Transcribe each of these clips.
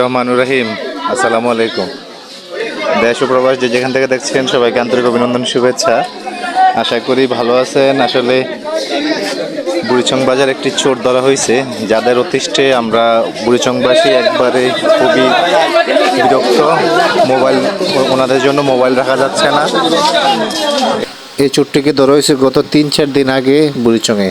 রহমানুর রহিম, আসসালামু আলাইকুম। দেশ প্রবাস যে যেখান থেকে দেখছেন, সবাইকে আন্তরিক অভিনন্দন, শুভেচ্ছা। আশা করি ভালো আছেন। আসলে বুড়িচং বাজার একটি চোর ধরা হয়েছে। যাদের অতিষ্ঠে আমরা বুড়িচংবাসী একবারে খুবই বিরক্ত। মোবাইল, ওনাদের জন্য মোবাইল রাখা যাচ্ছে না। এই চোরটিকে ধরা হয়েছে গত তিন চার দিন আগে বুড়িচংয়ে।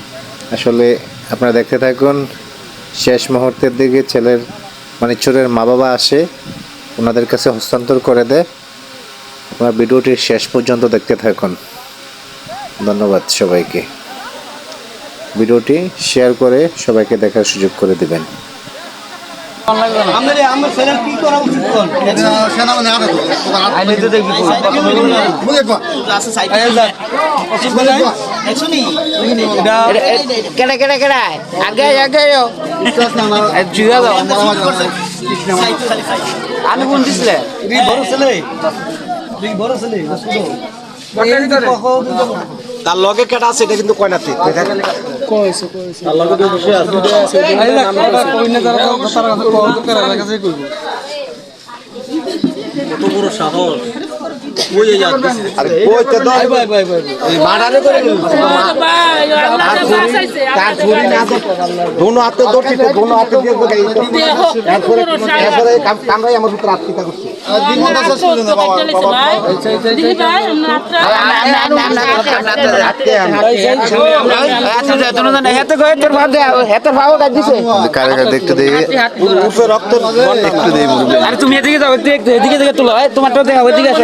আসলে আপনারা দেখতে থাকুন, শেষ মুহূর্তের দিকে ছেলের মানে চোরের মা বাবা আসে, ওনাদের কাছে হস্তান্তর করে দেয়। আপনারা ভিডিওটি শেষ পর্যন্ত দেখতে থাকুন। ধন্যবাদ সবাইকে। ভিডিওটি শেয়ার করে সবাইকে দেখার সুযোগ করে দিবেন। কেডা কেডা কেডা? আগে আগে জিগা দাও। আমি কোন দিছিলে? বড় ছেলে। বড় ছেলে তার লগে কেটা আছে এটা কিন্তু কয়নাতে আরে কইতে দাও মারারে করে তার ছুরি না তো দোনো হাতে দড়ি তো দোনো হাতে দিয়ে তো হেতে হেতে দিয়ে তুমি এদিকে যাও এদিকে তুলো এই তোমার তো দেখা ওইদিকে আসো